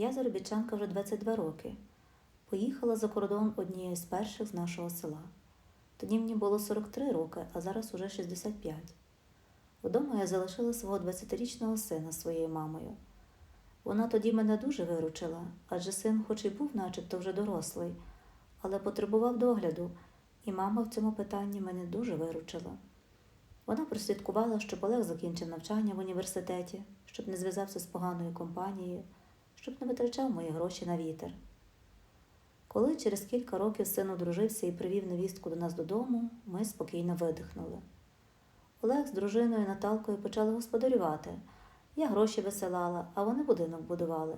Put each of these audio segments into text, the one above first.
Я заробітчанка вже 22 роки. Поїхала за кордон однією з перших з нашого села. Тоді мені було 43 роки, а зараз уже 65. Вдома я залишила свого 20-річного сина своєю мамою. Вона тоді мене дуже виручила, адже син, хоч і був начебто вже дорослий, але потребував догляду, і мама в цьому питанні мене дуже виручила. Вона прослідкувала, щоб Олег закінчив навчання в університеті, щоб не зв'язався з поганою компанією, щоб не витрачав мої гроші на вітер. Коли через кілька років син одружився і привів невістку до нас додому, ми спокійно видихнули. Олег з дружиною Наталкою почали господарювати. Я гроші висилала, а вони будинок будували.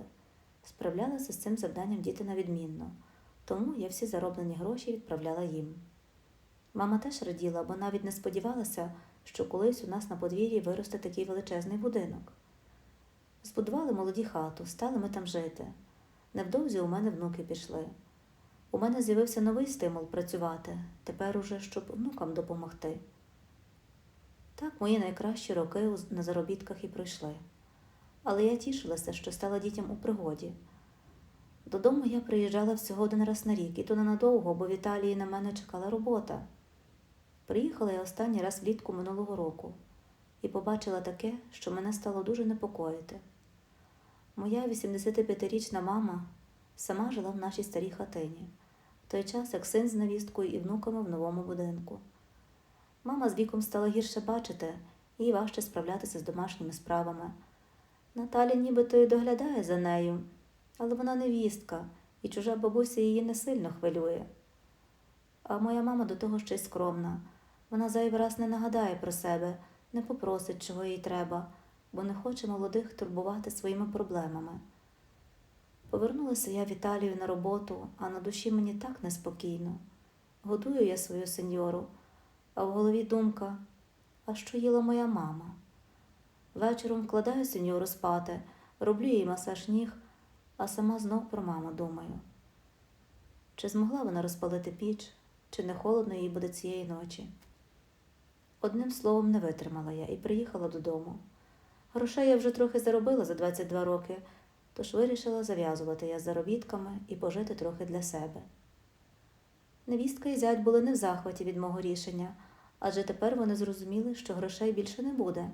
Справлялися з цим завданням діти на відмінно, тому я всі зароблені гроші відправляла їм. Мама теж раділа, бо навіть не сподівалася, що колись у нас на подвір'ї виросте такий величезний будинок. Збудували молоді хату, стали ми там жити. Невдовзі у мене внуки пішли. У мене з'явився новий стимул працювати, тепер уже щоб внукам допомогти. Так мої найкращі роки на заробітках і пройшли. Але я тішилася, що стала дітям у пригоді. Додому я приїжджала всього один раз на рік, і то ненадовго, бо в Італії на мене чекала робота. Приїхала я останній раз влітку минулого року і побачила таке, що мене стало дуже непокоїти. Моя 85-річна мама сама жила в нашій старій хатині, в той час як син з невісткою і внуками в новому будинку. Мама з віком стала гірше бачити, їй важче справлятися з домашніми справами. Наталя нібито й доглядає за нею, але вона невістка, і чужа бабуся її не сильно хвилює. А моя мама до того ще й скромна. Вона зайвий раз не нагадає про себе, не попросить, чого їй треба, бо не хоче молодих турбувати своїми проблемами. Повернулася я в Італію на роботу, а на душі мені так неспокійно. Годую я свою сеньору, а в голові думка, а що їла моя мама? Вечором вкладаю сеньору спати, роблю їй масаж ніг, а сама знов про маму думаю. Чи змогла вона розпалити піч, чи не холодно їй буде цієї ночі? Одним словом, не витримала я і приїхала додому. Грошей я вже трохи заробила за 22 роки, тож вирішила зав'язувати я з заробітками і пожити трохи для себе. Невістка і зять були не в захваті від мого рішення, адже тепер вони зрозуміли, що грошей більше не буде,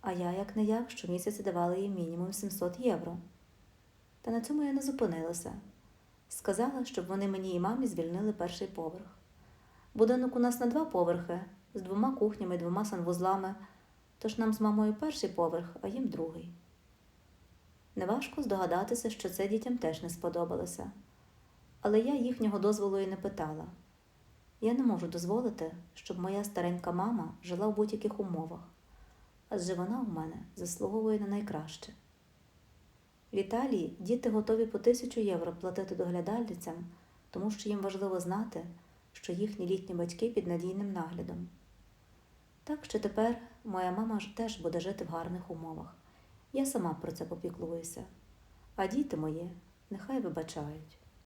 а я, як не як, щомісяця давала їм мінімум 700 євро. Та на цьому я не зупинилася. Сказала, щоб вони мені і мамі звільнили перший поверх. Будинок у нас на два поверхи, з двома кухнями двома санвузлами, тож нам з мамою перший поверх, а їм другий. Неважко здогадатися, що це дітям теж не сподобалося. Але я їхнього дозволу і не питала. Я не можу дозволити, щоб моя старенька мама жила в будь-яких умовах, адже вона у мене заслуговує на найкраще. В Італії діти готові по тисячу євро платити доглядальницям, тому що їм важливо знати, що їхні літні батьки під надійним наглядом. Так що тепер моя мама теж буде жити в гарних умовах. Я сама про це попіклуюся. А діти мої нехай вибачають.